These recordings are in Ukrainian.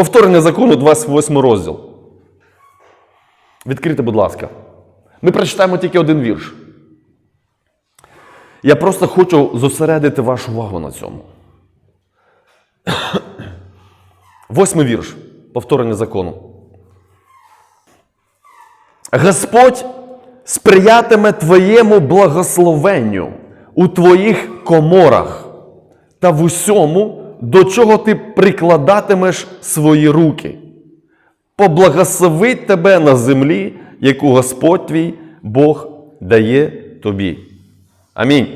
Повторення закону, 28 розділ. Відкрийте, будь ласка. Ми прочитаємо тільки один вірш. Я просто хочу зосередити вашу увагу на цьому. Восьмий вірш. Повторення закону. Господь сприятиме твоєму благословенню у твоїх коморах та в усьому, до чого ти прикладатимеш свої руки. Поблагословить тебе на землі, яку Господь твій Бог дає тобі. Амінь.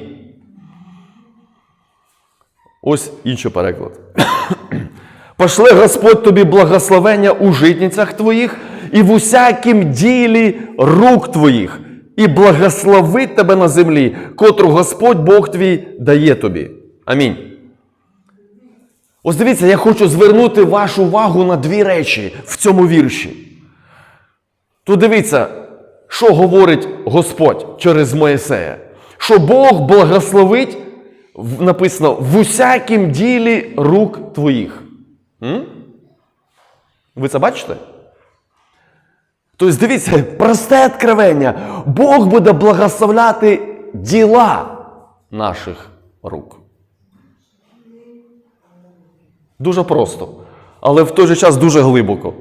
Ось інший переклад. Пошле Господь тобі благословення у житницях твоїх і в усякім ділі рук твоїх, і благословить тебе на землі, котру Господь Бог твій дає тобі. Амінь. Ось дивіться, я хочу звернути вашу увагу на дві речі в цьому вірші. Тут дивіться, що говорить Господь через Моїсея. Що Бог благословить, написано, в усякім ділі рук твоїх. М? Ви це бачите? Тобто, дивіться, просте откровення. Бог буде благословляти діла наших рук. Дуже просто. Але в той же час дуже глибоко.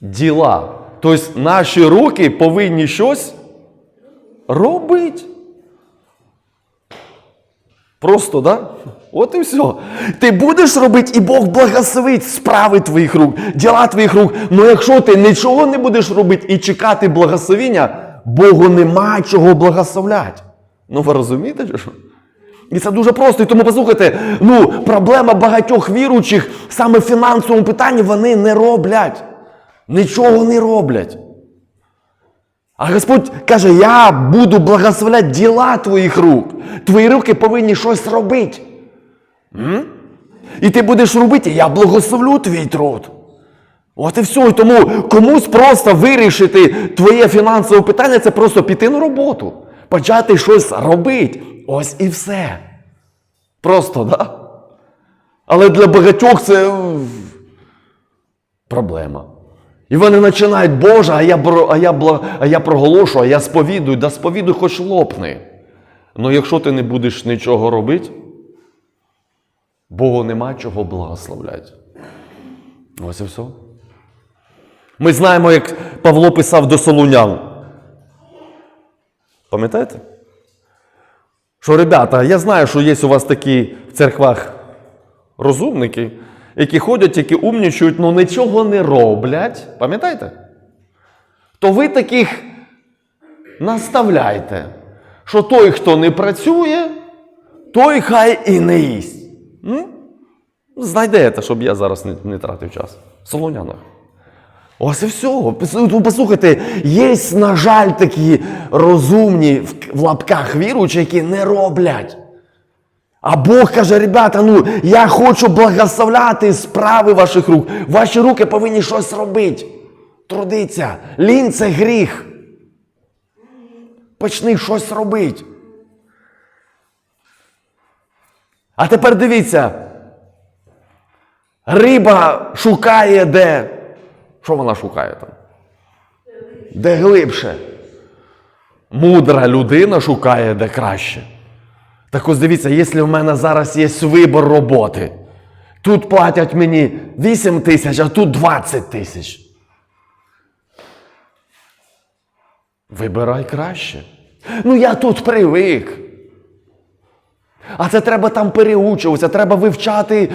Діла. Тобто наші руки повинні щось робити. Просто, да? От і все. Ти будеш робити, і Бог благословить справи твоїх рук, діла твоїх рук. Ну якщо ти нічого не будеш робити і чекати благословення, Богу нема чого благословляти. Ну ви розумієте? що? І це дуже просто. І тому послухайте, ну, проблема багатьох віруючих саме в фінансовому питанні вони не роблять. Нічого не роблять. А Господь каже: Я буду благословляти діла твоїх рук. Твої руки повинні щось робити. М? І ти будеш робити, я благословлю твій труд. От і все. І тому комусь просто вирішити твоє фінансове питання це просто піти на роботу, почати щось робити. Ось і все. Просто. Да? Але для багатьох це проблема. І вони починають, Боже, а я, а я, а я проголошую, а я сповідую, да сповідуй хоч лопни. Ну якщо ти не будеш нічого робити, Богу нема чого благословляти. Ось і все. Ми знаємо, як Павло писав до Солунян. Пам'ятаєте? Що, ребята, я знаю, що є у вас такі в церквах розумники, які ходять, які умнічують, але нічого не роблять. Пам'ятаєте? То ви таких наставляйте, що той, хто не працює, той хай і не їсть. Знайдете, щоб я зараз не, не тратив час. Солонянах. Ось і все. Ну, Послухайте, є, на жаль, такі розумні в, лапках віруючі, які не роблять. А Бог каже, ребята, ну я хочу благословляти справи ваших рук. Ваші руки повинні щось робити. Трудиться. Лінь це гріх. Почни щось робити. А тепер дивіться. Риба шукає де. Що вона шукає там? Де глибше. Мудра людина шукає де краще. Так ось дивіться, якщо в мене зараз є вибір роботи, тут платять мені 8 тисяч, а тут 20 тисяч. Вибирай краще. Ну я тут привик. А це треба там переучуватися, треба вивчати,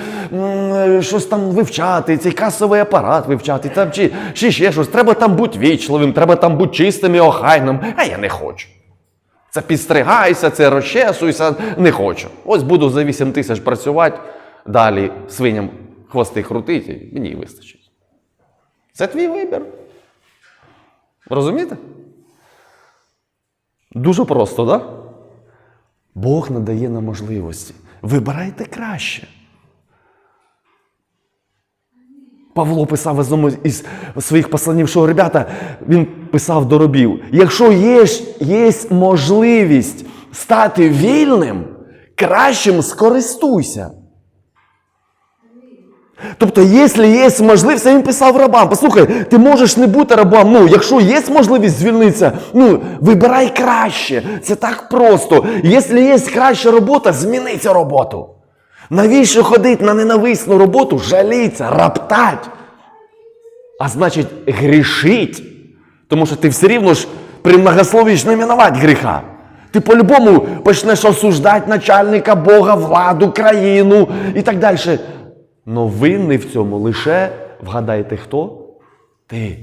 щось там вивчати, цей касовий апарат вивчати, там, чи, чи ще щось. Треба там бути вічливим, треба там бути чистим і охайним. А я не хочу. Це підстригайся, це розчесуйся, не хочу. Ось буду за 8 тисяч працювати, далі свиням хвости крутити, і мені вистачить. Це твій вибір. Розумієте? Дуже просто, так? Да? Бог надає нам можливості. Вибирайте краще. Павло писав в одному із своїх посланів, що ребята, він писав до робів: якщо є, є можливість стати вільним, кращим скористуйся. Тобто, якщо є можливість, він писав рабам, послухай, ти можеш не бути рабом. Ну, якщо є можливість звільнитися, ну вибирай краще. Це так просто. Якщо є краща робота, зміни цю роботу. Навіщо ходити на ненависну роботу, жаліться, раптать? А значить, грішить. Тому що ти все рівно ж при многослові ж не мінувати гріха. Ти по-любому почнеш осуждати начальника Бога, владу, країну і так далі. Но винний в цьому лише вгадайте хто? Ти.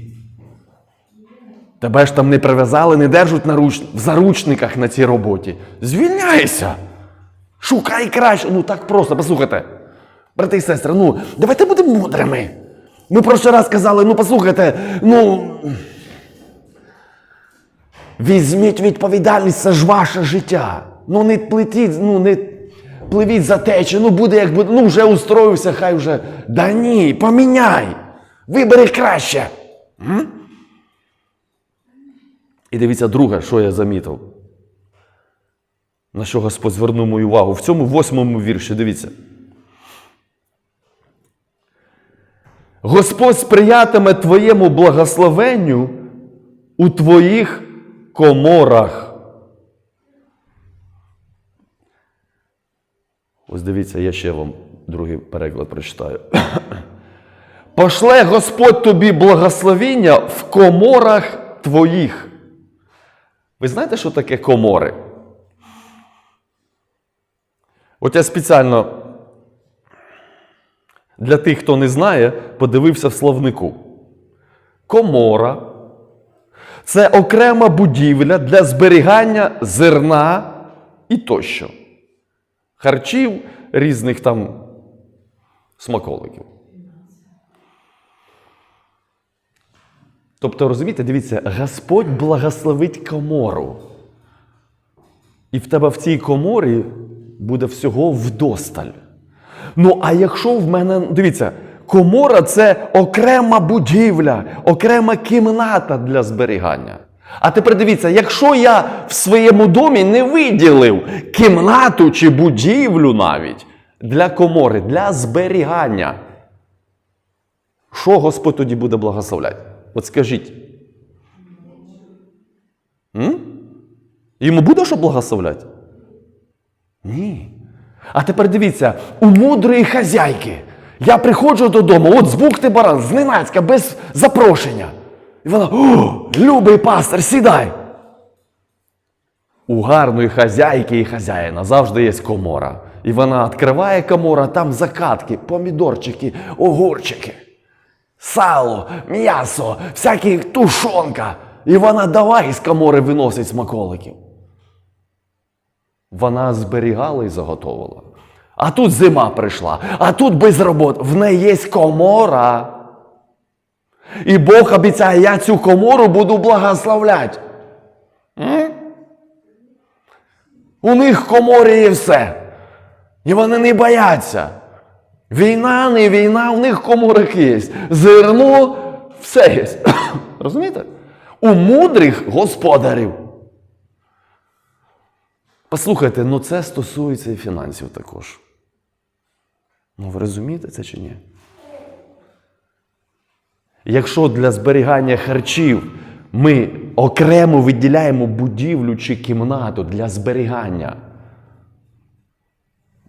Тебе ж там не прив'язали, не держать на руч... в заручниках на цій роботі. Звільняйся! Шукай краще. Ну так просто, послухайте. Брати і сестри, ну давайте будемо мудрими. Ми прошлий раз казали, ну послухайте, ну. Візьміть відповідальність, це ж ваше життя. Ну не плетіть, ну не пливіть за течі, ну буде як буде, ну вже устроївся, хай вже. Да ні, поміняй. Вибери краще. М? І дивіться, друге, що я замітив. На що Господь звернув мою увагу? В цьому восьмому вірші, дивіться. Господь сприятиме твоєму благословенню у твоїх коморах. Ось дивіться, я ще вам другий переклад прочитаю. Пошле Господь тобі благословіння в коморах твоїх. Ви знаєте, що таке комори? От я спеціально для тих, хто не знає, подивився в словнику. Комора це окрема будівля для зберігання зерна і тощо. Харчів різних там смаколиків. Тобто, розумієте, дивіться, Господь благословить комору. І в тебе в цій коморі буде всього вдосталь. Ну, а якщо в мене, дивіться, комора це окрема будівля, окрема кімната для зберігання. А тепер дивіться, якщо я в своєму домі не виділив кімнату чи будівлю навіть для комори, для зберігання, що Господь тоді буде благословляти? От скажіть. М? Йому буде що благословляти? Ні. А тепер дивіться, у мудрої хазяйки. Я приходжу додому, от збухти баран, зненацька, без запрошення. І вона, о, любий пастор, сідай. У гарної хазяйки і хазяїна завжди є комора. І вона відкриває комора, там закатки, помідорчики, огурчики, сало, м'ясо, всякі тушонка. І вона давай з комори виносить смаколиків. Вона зберігала і заготовила. А тут зима прийшла, а тут без роботи. В неї є комора. І Бог обіцяє, я цю комору буду благословляти. М? У них коморі є все. І вони не бояться. Війна, не війна, у них в коморах є. Зерно, все є. Розумієте? У мудрих господарів. Послухайте, ну це стосується і фінансів також. Ну, ви розумієте це чи ні? Якщо для зберігання харчів ми окремо виділяємо будівлю чи кімнату для зберігання,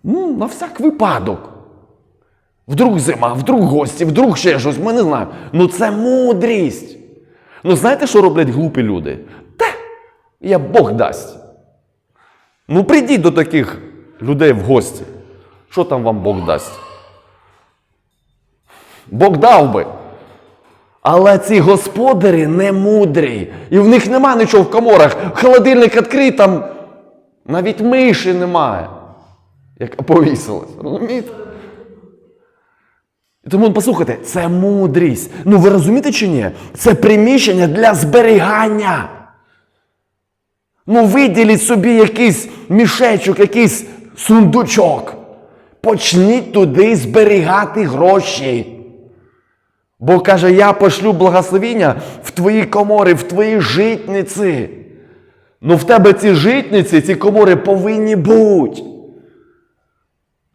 ну, на всяк випадок. Вдруг зима, вдруг гості, вдруг ще щось, ми не знаємо. Ну це мудрість. Ну знаєте, що роблять глупі люди? Та, я Бог дасть. Ну, прийдіть до таких людей в гості. Що там вам Бог дасть? Бог дав би. Але ці господарі не мудрі. І в них нема нічого в коморах. Холодильник відкрий, там навіть миші немає. Як повісилась. Розумієте? Тому послухайте, це мудрість. Ну ви розумієте чи ні? Це приміщення для зберігання. Ну, виділіть собі якийсь мішечок, якийсь сундучок. Почніть туди зберігати гроші. Бо каже, я пошлю благословіння в твої комори, в твої житниці. Ну в тебе ці житниці, ці комори повинні бути.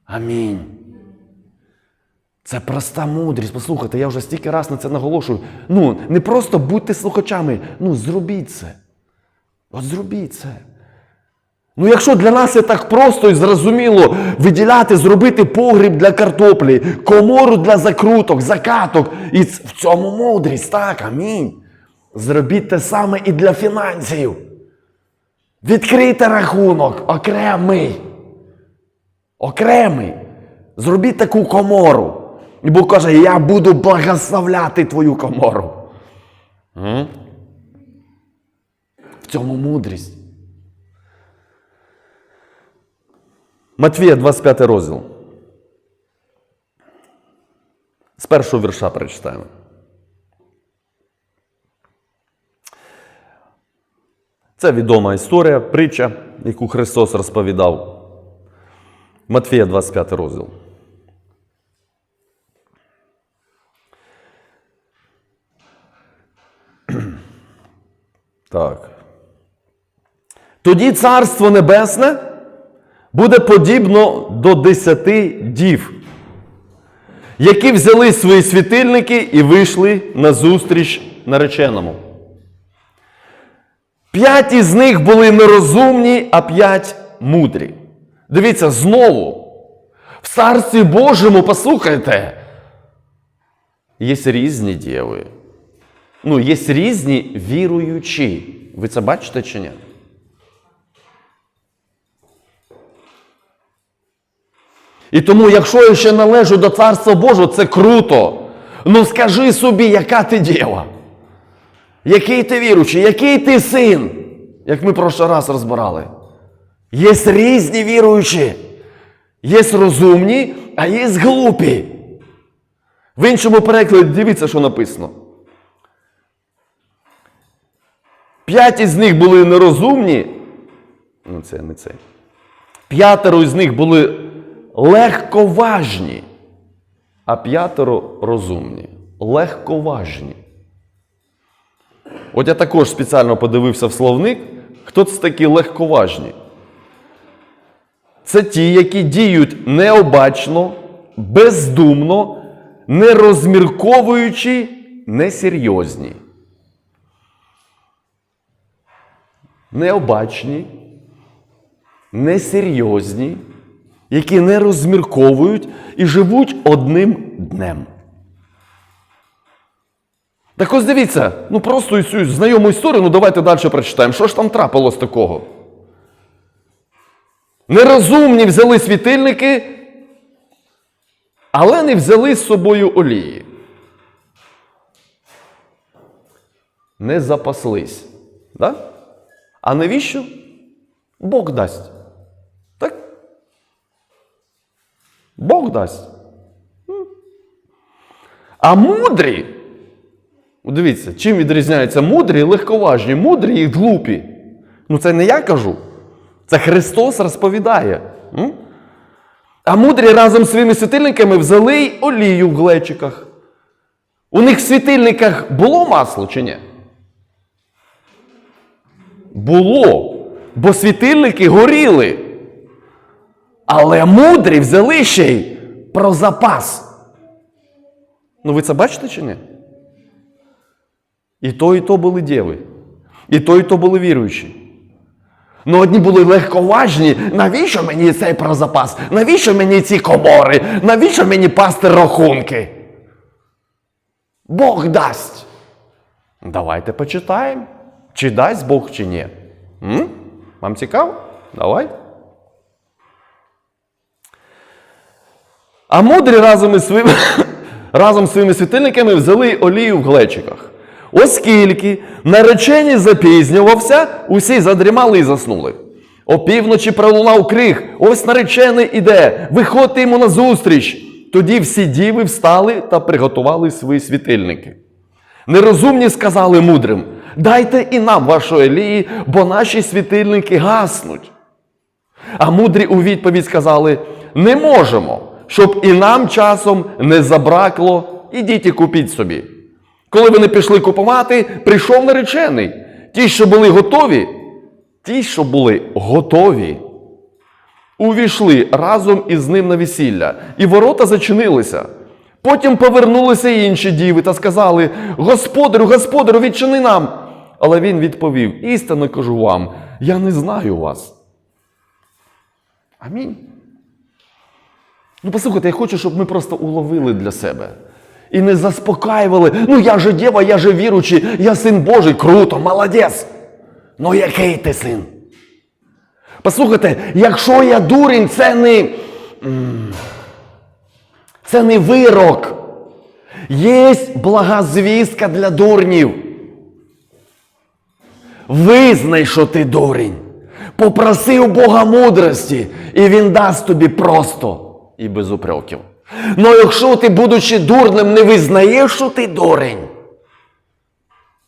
Амінь. Це проста мудрість. Послухайте, я вже стільки раз на це наголошую. Ну, не просто будьте слухачами, ну зробіть це. От зробіть це. Ну, якщо для нас це так просто і зрозуміло виділяти, зробити погріб для картоплі, комору для закруток, закаток, і в цьому мудрість, так, амінь. Зробіть те саме і для фінансів. Відкрийте рахунок окремий. Окремий. Зробіть таку комору. І Бог каже, я буду благословляти твою комору. В цьому мудрість. Матвія, 25 розділ. З першого вірша прочитаємо. Це відома історія, притча, яку Христос розповідав. Матвія, 25 розділ. Так. Тоді Царство Небесне буде подібно до десяти дів, які взяли свої світильники і вийшли на зустріч нареченому. П'ять із них були нерозумні, а п'ять мудрі. Дивіться, знову. В Царстві Божому, послухайте, є різні діви. Ну, є різні віруючі. Ви це бачите чи ні? І тому, якщо я ще належу до Царства Божого, це круто. Ну скажи собі, яка ти діва? Який ти віруючий, який ти син, як ми прошлий раз розбирали. Є різні віруючі. Є розумні, а є глупі. В іншому перекладі дивіться, що написано. П'ять із них були нерозумні. Ну, це не це. П'ятеро із них були легковажні, а п'ятеро розумні. Легковажні. От я також спеціально подивився в словник, хто це такі легковажні. Це ті, які діють необачно, бездумно, не розмірковуючи, несерйозні. Необачні, несерйозні, які не розмірковують і живуть одним днем. Так ось дивіться, ну просто цю знайому історію, ну давайте далі прочитаємо. Що ж там трапилось такого? Нерозумні взяли світильники, але не взяли з собою олії. Не запаслись. Да? А навіщо? Бог дасть. Так? Бог дасть. А мудрі. Дивіться, чим відрізняються мудрі легковажні, мудрі і глупі. Ну це не я кажу. Це Христос розповідає. А мудрі разом з своїми світильниками взяли й олію в глечиках. У них в світильниках було масло чи ні? Було. Бо світильники горіли. Але мудрі взяли ще й про запас. Ну ви це бачите чи ні? І то, і то були діви. І то, і то були віруючі. Ну, одні були легковажні. Навіщо мені цей про запас? Навіщо мені ці комори? Навіщо мені пасти рахунки? Бог дасть. Давайте почитаємо. Чи дасть Бог, чи ні. М? Вам цікаво? Давай. А мудрі разом із своїми, разом з своїми світильниками взяли олію в глечиках. Оскільки наречені запізнювався, усі задрімали і заснули. Опівночі пролунав крик, ось наречений іде, виходьте йому назустріч. Тоді всі діви встали та приготували свої світильники. Нерозумні сказали мудрим: дайте і нам вашої олії, бо наші світильники гаснуть. А мудрі у відповідь сказали: не можемо, щоб і нам часом не забракло, ідіть і купіть собі. Коли вони пішли купувати, прийшов наречений. Ті, що були готові, ті, що були готові, увійшли разом із ним на весілля, і ворота зачинилися. Потім повернулися інші діви та сказали: Господарю, господарю, відчини нам. Але він відповів: істинно кажу вам, я не знаю вас. Амінь. Ну, послухайте, я хочу, щоб ми просто уловили для себе. І не заспокаювали. Ну, я же дєва, я же віручий, я син Божий, круто, молодець. Ну який ти син? Послухайте, якщо я дурень, це не. Це не вирок. Є блага звістка для дурнів. Визнай, що ти дурень. Попроси у Бога мудрості, і Він дасть тобі просто і без упреків. Ну якщо ти, будучи дурним, не визнаєш, що ти дурень,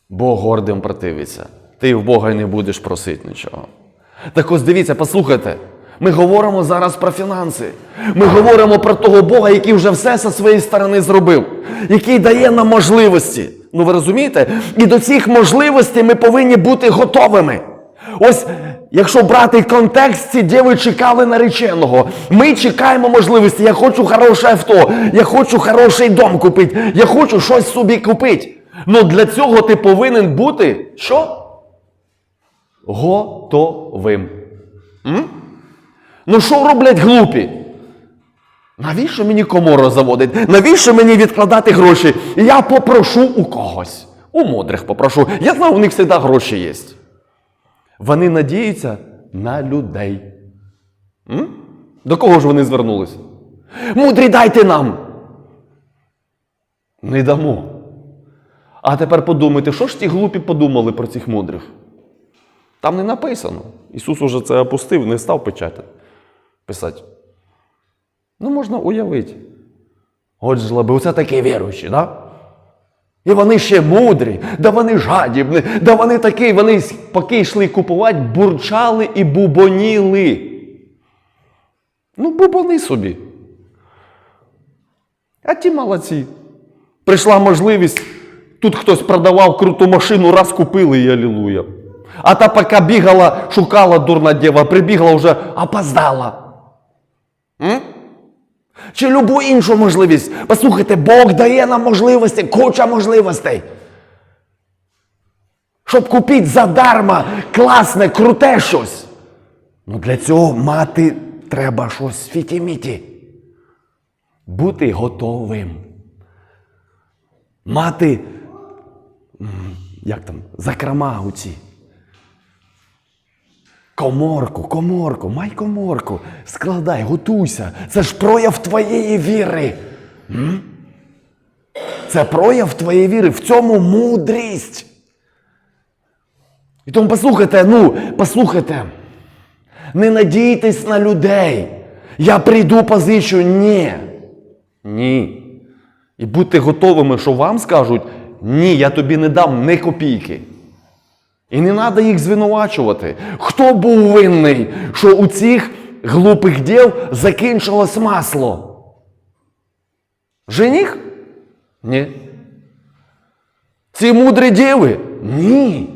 Бог гордим противиться. Ти в Бога не будеш просити нічого. Так ось дивіться, послухайте. Ми говоримо зараз про фінанси. Ми говоримо про того Бога, який вже все зі своєї сторони зробив, який дає нам можливості. Ну ви розумієте? І до цих можливостей ми повинні бути готовими. Ось, якщо брати контекст, ці діви чекали нареченого. Ми чекаємо можливості. Я хочу хороше авто, я хочу хороший дом купити, я хочу щось собі купити. Ну для цього ти повинен бути що? Готовим. М? Ну що роблять глупі? Навіщо мені комору заводить? Навіщо мені відкладати гроші? Я попрошу у когось. У мудрих попрошу. Я знаю, у них завжди гроші є. Вони надіються на людей. М? До кого ж вони звернулися? Мудрі дайте нам. Не дамо. А тепер подумайте, що ж ті глупі подумали про цих мудрих? Там не написано. Ісус уже це опустив, не став печати. Писати. Ну, можна уявити. От жлоби, оце такі віруючі, да? І вони ще мудрі, да вони жадібні, да вони такі, вони поки йшли купувати, бурчали і бубоніли. Ну, бубони собі. А ті молодці. Прийшла можливість, тут хтось продавав круту машину, раз купили і алілуя. А та поки бігала, шукала дурна дєва, прибігла вже опоздала. Чи любу іншу можливість. Послухайте, Бог дає нам можливості, куча можливостей. Щоб купити задарма класне, круте щось. Ну для цього мати треба щось фітіміті. Бути готовим. Мати, як там, закрома у ці. Коморку, коморку, май коморку, складай, готуйся. Це ж прояв твоєї віри. М? Це прояв твоєї віри. В цьому мудрість. І тому послухайте, ну, послухайте. Не надійтесь на людей. Я прийду позичу. Ні. Ні. І будьте готовими, що вам скажуть, ні, я тобі не дам ні копійки. І не треба їх звинувачувати. Хто був винний, що у цих глупих дів закінчилось масло? Жених? Ні. Ці мудрі діви? Ні.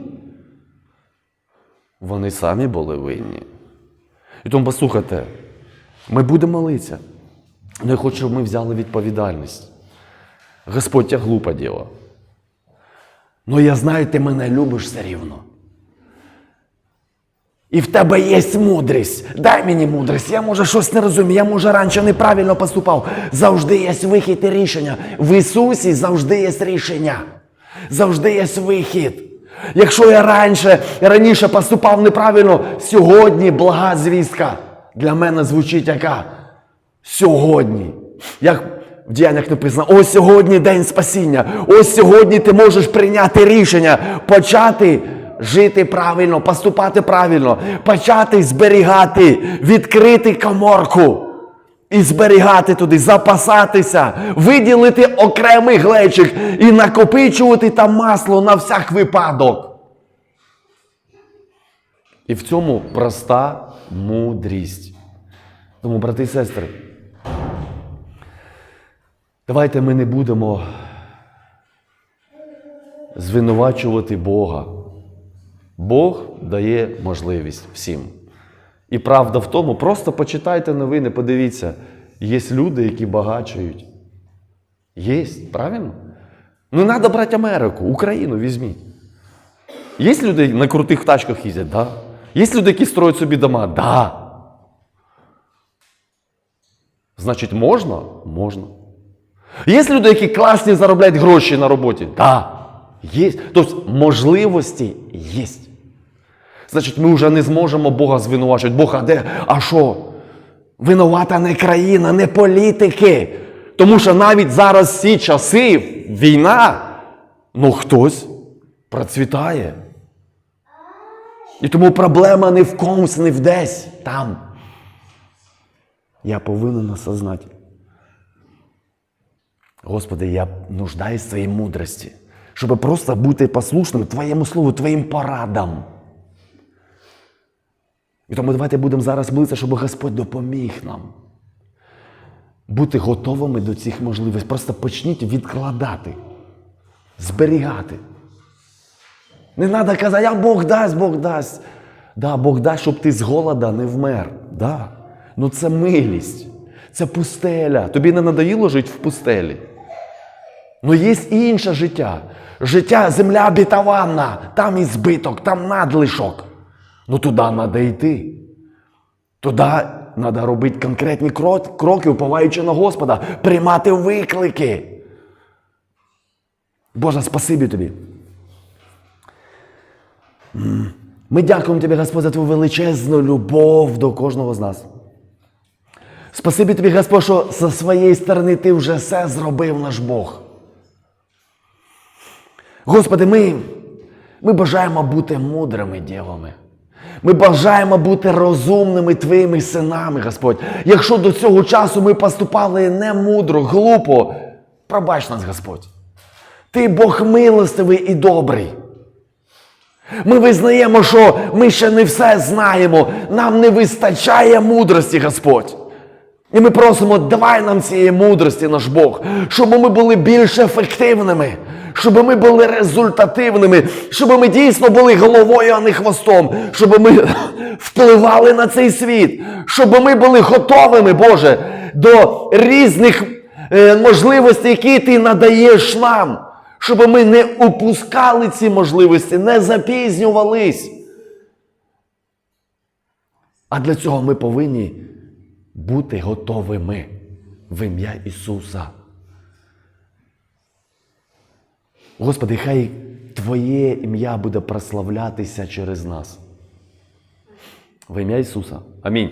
Вони самі були винні. І тому послухайте, ми будемо молитися. Але я хочу, щоб ми взяли відповідальність. Господь тя глупа діва. Ну я знаю, ти мене любиш все рівно. І в тебе є мудрість. Дай мені мудрість. Я може щось не розумію, я може раніше неправильно поступав. Завжди є вихід і рішення. В Ісусі завжди є рішення. Завжди є вихід. Якщо я раніше, раніше поступав неправильно, сьогодні блага звістка для мене звучить яка? Сьогодні. Як в діяннях написано, ось сьогодні день спасіння. Ось сьогодні ти можеш прийняти рішення, почати жити правильно, поступати правильно, почати зберігати, відкрити коморку. І зберігати туди, запасатися, виділити окремий глечик і накопичувати там масло на всяк випадок. І в цьому проста мудрість. Тому, брати і сестри, давайте ми не будемо звинувачувати Бога. Бог дає можливість всім. І правда в тому, просто почитайте новини, подивіться, є люди, які багачують. Єсть, правильно? Не треба брати Америку, Україну візьміть. Є люди на крутих тачках їздять, да? Є люди, які строять собі дома, да. Значить, можна? Можна. Є люди, які класні заробляють гроші на роботі? Да. Є. Тобто можливості є. Значить, ми вже не зможемо Бога звинувачувати. Бог, а де? А що? Винувата не країна, не політики. Тому що навіть зараз ці часи, війна, ну хтось процвітає. І тому проблема не в комусь, не в десь там. Я повинен осознати. Господи, я нуждаюсь в Твоїй мудрості, щоб просто бути послушним Твоєму слову, Твоїм порадам. І тому давайте будемо зараз молитися, щоб Господь допоміг нам бути готовими до цих можливостей. Просто почніть відкладати, зберігати. Не треба казати, а Бог дасть, Бог дасть. Да, Бог дасть, щоб ти з голода не вмер. Да. Ну це милість, це пустеля. Тобі не надоїло жити в пустелі. Ну є інше життя. Життя, земля обітована, там і збиток, там надлишок. Ну туди треба йти. Туди треба робити конкретні кроки, уповаючи на Господа, приймати виклики. Боже, спасибі тобі. Ми дякуємо тобі, Господь, за твою величезну любов до кожного з нас. Спасибі тобі, Господь, що зі своєї сторони ти вже все зробив, наш Бог. Господи, ми, ми бажаємо бути мудрими дівами. Ми бажаємо бути розумними Твоїми синами, Господь. Якщо до цього часу ми поступали не мудро, глупо, пробач нас, Господь. Ти Бог милостивий і добрий. Ми визнаємо, що ми ще не все знаємо, нам не вистачає мудрості, Господь. І ми просимо, давай нам цієї мудрості, наш Бог, щоб ми були більш ефективними, щоб ми були результативними, щоб ми дійсно були головою, а не хвостом, щоб ми впливали на цей світ, щоб ми були готовими, Боже, до різних е, можливостей, які Ти надаєш нам, щоб ми не упускали ці можливості, не запізнювались. А для цього ми повинні бути готовими в ім'я Ісуса. Господи, хай Твоє ім'я буде прославлятися через нас. В ім'я Ісуса. Амінь.